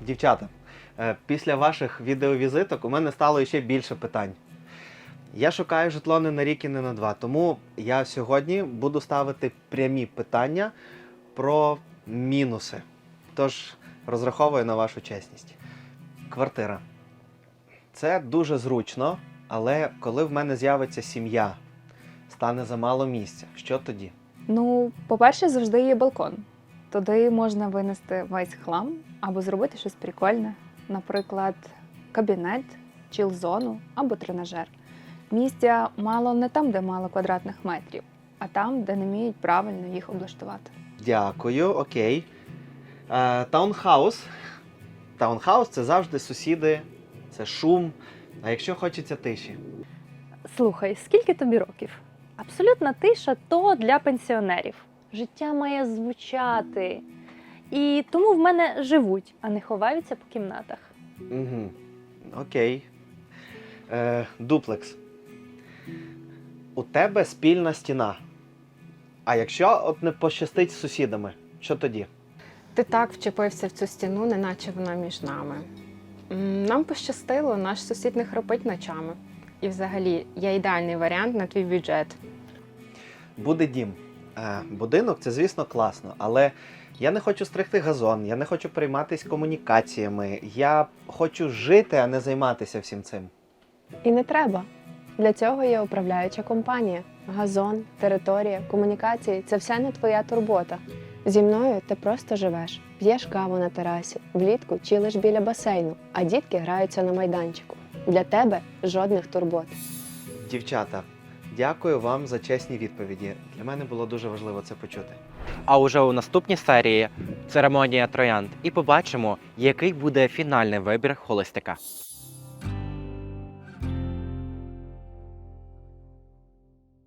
Дівчата, е, після ваших відеовізиток у мене стало ще більше питань. Я шукаю житло не на рік і не на два, тому я сьогодні буду ставити прямі питання про мінуси. Тож розраховую на вашу чесність. Квартира. Це дуже зручно, але коли в мене з'явиться сім'я, стане замало місця. Що тоді? Ну, по-перше, завжди є балкон. Туди можна винести весь хлам або зробити щось прикольне, наприклад, кабінет, чіл-зону або тренажер. Місця мало не там, де мало квадратних метрів, а там, де не вміють правильно їх облаштувати. Дякую, окей. Е, таунхаус. Таунхаус це завжди сусіди, це шум. А якщо хочеться тиші? Слухай, скільки тобі років? Абсолютна тиша то для пенсіонерів. Життя має звучати. І тому в мене живуть, а не ховаються по кімнатах. Угу. Окей. Е, дуплекс. У тебе спільна стіна. А якщо от не пощастить з сусідами, що тоді? Ти так вчепився в цю стіну, неначе вона між нами. Нам пощастило, наш сусід не хропить ночами. І взагалі, я ідеальний варіант на твій бюджет. Буде дім. Е, будинок це, звісно, класно, але я не хочу стригти газон, я не хочу прийматися комунікаціями. Я хочу жити, а не займатися всім цим. І не треба. Для цього є управляюча компанія. Газон, територія, комунікації це все не твоя турбота. Зі мною ти просто живеш, п'єш каву на терасі, влітку чилиш біля басейну, а дітки граються на майданчику. Для тебе жодних турбот. Дівчата, дякую вам за чесні відповіді. Для мене було дуже важливо це почути. А уже у наступній серії церемонія троянд і побачимо, який буде фінальний вибір холостяка.